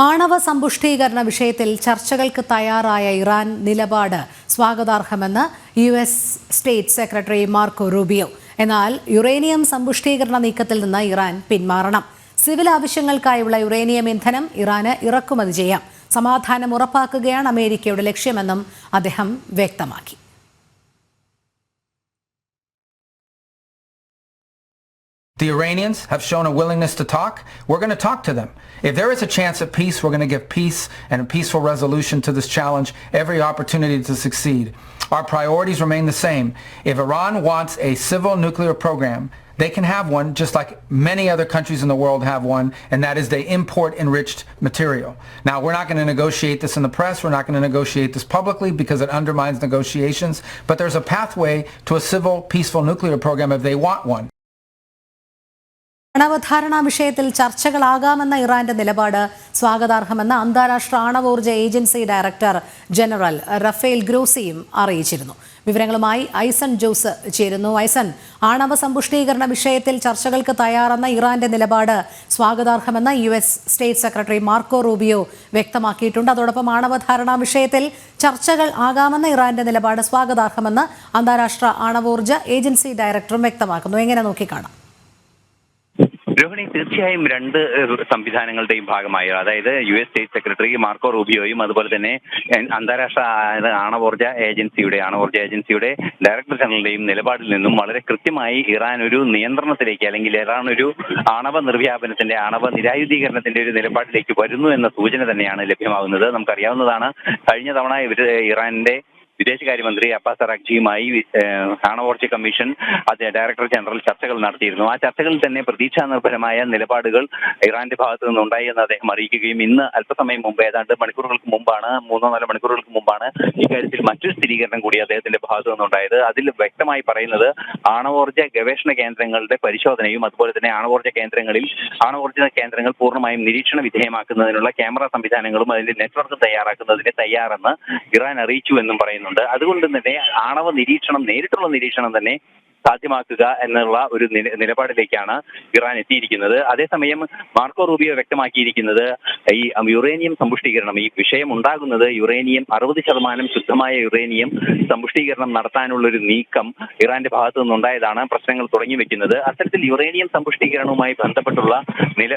ആണവ സമ്പുഷ്ടീകരണ വിഷയത്തിൽ ചർച്ചകൾക്ക് തയ്യാറായ ഇറാൻ നിലപാട് സ്വാഗതാർഹമെന്ന് U S state secretary Marco Rubio. എന്നാൽ യുറേനിയം സമ്പുഷ്ടീകരണ നീക്കത്തിൽ നിന്ന് ഇറാൻ പിന്മാറണം. സിവിൽ ആവശ്യങ്ങൾക്കായുള്ള യുറേനിയം ഇന്ധനം ഇറാന് ഇറക്കുമതി ചെയ്യാം. സമാധാനം ഉറപ്പാക്കുകയാണ് അമേരിക്കയുടെ ലക്ഷ്യമെന്നും അദ്ദേഹം വ്യക്തമാക്കി. The Iranians have shown a willingness to talk. We're going to talk to them. If there is a chance at peace, we're going to give peace and a peaceful resolution to this challenge every opportunity to succeed. Our priorities remain the same. If Iran wants a civil nuclear program, they can have one just like many other countries in the world have one, and that is they import enriched material. Now, we're not going to negotiate this in the press. We're not going to negotiate this publicly because it undermines negotiations. But there's a pathway to a civil, peaceful nuclear program if they want one. ആണവധാരണ വിഷയത്തിൽ ചർച്ചകളാകാമെന്ന ഇറാന്റെ നിലപാട് സ്വാഗതാർഹമെന്ന് അന്താരാഷ്ട്ര ആണവോർജ agency director general Rafael ഗ്രോസിയും അറിയിച്ചിരുന്നു. വിവരങ്ങളുമായി ഐസൺ ജോസ് ചേരുന്നു. ഐസൺ ആണവ സമ്പുഷ്ടീകരണ വിഷയത്തിൽ ചർച്ചകൾക്ക് തയ്യാറെന്ന ഇറാന്റെ നിലപാട് സ്വാഗതാർഹമെന്ന് U S state secretary Marco Rubio വ്യക്തമാക്കിയിട്ടുണ്ട്. അതോടൊപ്പം ആണവധാരണ വിഷയത്തിൽ ചർച്ചകൾ ആകാമെന്ന ഇറാന്റെ നിലപാട് സ്വാഗതാർഹമെന്ന് അന്താരാഷ്ട്ര ആണവോർജ ഏജൻസി ഡയറക്ടറും വ്യക്തമാക്കുന്നു. എങ്ങനെ നോക്കിക്കാണാം? രോഹിണി തീർച്ചയായും രണ്ട് സംവിധാനങ്ങളുടെയും ഭാഗമായി. അതായത് U S state secretary Marco റൂബിയോയും അതുപോലെ തന്നെ അന്താരാഷ്ട്ര ആണവോർജ ഏജൻസിയുടെ ആണവോർജ ഏജൻസിയുടെ ഡയറക്ടർ ജനറലിന്റെയും നിലപാടിൽ നിന്നും വളരെ കൃത്യമായി ഇറാൻ ഒരു നിയന്ത്രണത്തിലേക്ക് അല്ലെങ്കിൽ ഇറാൻ ഒരു ആണവ നിർവ്യാപനത്തിന്റെ ആണവ നിരായുധീകരണത്തിന്റെ ഒരു നിലപാടിലേക്ക് വരുന്നു എന്ന സൂചന തന്നെയാണ് ലഭ്യമാകുന്നത്. നമുക്കറിയാവുന്നതാണ് കഴിഞ്ഞ തവണ ഇവർ ഇറാന്റെ വിദേശകാര്യമന്ത്രി അബ്ബാസ് അറാഖ്ജിയുമായി ആണവോർജ കമ്മീഷൻ ഡയറക്ടർ ജനറൽ ചർച്ചകൾ നടത്തിയിരുന്നു. ആ ചർച്ചകളിൽ തന്നെ പ്രതീക്ഷാ നിർഭരമായ നിലപാടുകൾ ഇറാന്റെ ഭാഗത്തു നിന്നുണ്ടായി എന്ന് അദ്ദേഹം അറിയിക്കുകയും ഇന്ന് അല്പസമയം മുമ്പ് ഏതാണ്ട് മണിക്കൂറുകൾക്ക് മുമ്പാണ് മൂന്നോ നാലോ മണിക്കൂറുകൾക്ക് മുമ്പാണ് ഇക്കാര്യത്തിൽ മറ്റൊരു സ്ഥിരീകരണം കൂടി അദ്ദേഹത്തിന്റെ ഭാഗത്തു നിന്നുണ്ടായത്. അതിൽ വ്യക്തമായി പറയുന്നത് ആണവോർജ ഗവേഷണ കേന്ദ്രങ്ങളുടെ പരിശോധനയും അതുപോലെ തന്നെ ആണവോർജ കേന്ദ്രങ്ങളിൽ ആണവോർജ കേന്ദ്രങ്ങൾ പൂർണമായും നിരീക്ഷണ വിധേയമാക്കുന്നതിനുള്ള ക്യാമറ സംവിധാനങ്ങളും അതിന്റെ നെറ്റ്വർക്ക് തയ്യാറാക്കുന്നതിന് തയ്യാറെന്ന് ഇറാൻ അറിയിച്ചു എന്നും പറയുന്നുണ്ട്. അതുകൊണ്ട് തന്നെ ആണവ നിരീക്ഷണം നേരിട്ടുള്ള നിരീക്ഷണം തന്നെ സാധ്യമാക്കുക എന്നുള്ള ഒരു നില- നിലപാടിലേക്കാണ് ഇറാൻ എത്തിയിരിക്കുന്നത്. അതേസമയം മാർക്കോ റൂബിയോ വ്യക്തമാക്കിയിരിക്കുന്നത് ഈ യുറേനിയം സമ്പുഷ്ടീകരണം ഈ വിഷയം ഉണ്ടാകുന്നത് യുറേനിയം അറുപത് ശതമാനം ശുദ്ധമായ യുറേനിയം സമ്പുഷ്ടീകരണം നടത്താനുള്ള ഒരു നീക്കം ഇറാന്റെ ഭാഗത്തു നിന്നുണ്ടായതാണ് പ്രശ്നങ്ങൾ തുടങ്ങി വെക്കുന്നത്. അത്തരത്തിൽ യുറേനിയം സമ്പുഷ്ടീകരണവുമായി ബന്ധപ്പെട്ടുള്ള നില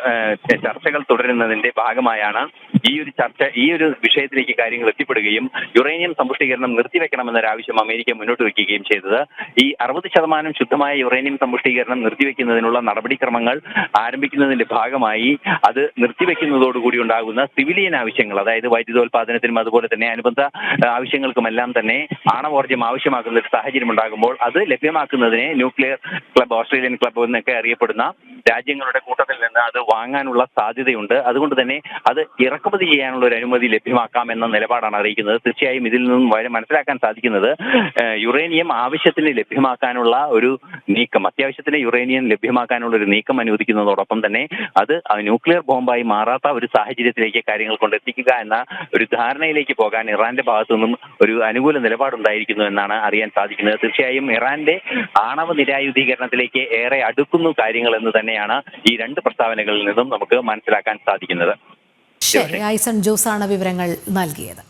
ചർച്ചകൾ തുടരുന്നതിന്റെ ഭാഗമായാണ് ഈ ഒരു ചർച്ച ഈ ഒരു വിഷയത്തിലേക്ക് കാര്യങ്ങൾ എത്തിപ്പെടുകയും യുറേനിയം സമ്പുഷ്ടീകരണം നിർത്തിവെക്കണമെന്നൊരു ആവശ്യം അമേരിക്ക മുന്നോട്ട് വയ്ക്കുകയും ചെയ്തത്. ഈ അറുപത് ശതമാനം ശുദ്ധമായ യുറേനിയം സമ്പുഷ്ടീകരണം നിർത്തിവെക്കുന്നതിനുള്ള നടപടിക്രമങ്ങൾ ആരംഭിക്കുന്നതിന്റെ ഭാഗമായി അത് നിർത്തിവെക്കുന്നതോടുകൂടി ഉണ്ടാകുന്ന സിവിലിയൻ ആവശ്യങ്ങൾ അതായത് വൈദ്യുതോൽപാദനത്തിനും അതുപോലെ തന്നെ അനുബന്ധ ആവശ്യങ്ങൾക്കുമെല്ലാം തന്നെ ആണവോർജം ആവശ്യമാക്കുന്ന ഒരു സാഹചര്യം ഉണ്ടാകുമ്പോൾ അത് ലഭ്യമാക്കുന്നതിനെ ന്യൂക്ലിയർ ക്ലബ് ഓസ്ട്രേലിയൻ ക്ലബ് എന്നൊക്കെ അറിയപ്പെടുന്ന രാജ്യങ്ങളുടെ കൂട്ടത്തിൽ നിന്ന് അത് വാങ്ങാനുള്ള സാധ്യതയുണ്ട്. അതുകൊണ്ട് തന്നെ അത് ഇറക്കുമതി ചെയ്യാനുള്ള ഒരു അനുമതി ലഭ്യമാക്കാം എന്ന നിലപാടാണ് അറിയിക്കുന്നത്. തീർച്ചയായും ഇതിൽ നിന്നും വളരെ മനസ്സിലാക്കാൻ സാധിക്കുന്നത് യുറേനിയം ആവശ്യത്തിന് ലഭ്യമാക്കാനുള്ള ഒരു നീക്കം അത്യാവശ്യത്തിന് യുറേനിയം ലഭ്യമാക്കാനുള്ള ഒരു നീക്കം അനുവദിക്കുന്നതോടൊപ്പം തന്നെ അത് ന്യൂക്ലിയർ ബോംബായി മാറാത്ത ഒരു സാഹചര്യത്തിലേക്ക് കാര്യങ്ങൾ കൊണ്ടെത്തിക്കുക എന്ന ഒരു ധാരണയിലേക്ക് പോകാൻ ഇറാന്റെ ഭാഗത്തു നിന്നും ഒരു അനുകൂല നിലപാടുണ്ടായിരിക്കുന്നു എന്നാണ് അറിയാൻ സാധിക്കുന്നത്. തീർച്ചയായും ഇറാന്റെ ആണവ നിരായുധീകരണത്തിലേക്ക് ഏറെ അടുക്കുന്നു കാര്യങ്ങൾ എന്ന് തന്നെയാണ് ഈ രണ്ട് പ്രസ്താവനകളിൽ നിന്നും നമുക്ക് മനസ്സിലാക്കാൻ സാധിക്കുന്നത്. ശരി ഐസൺ ജോസാണ് വിവരങ്ങൾ നൽകിയത്.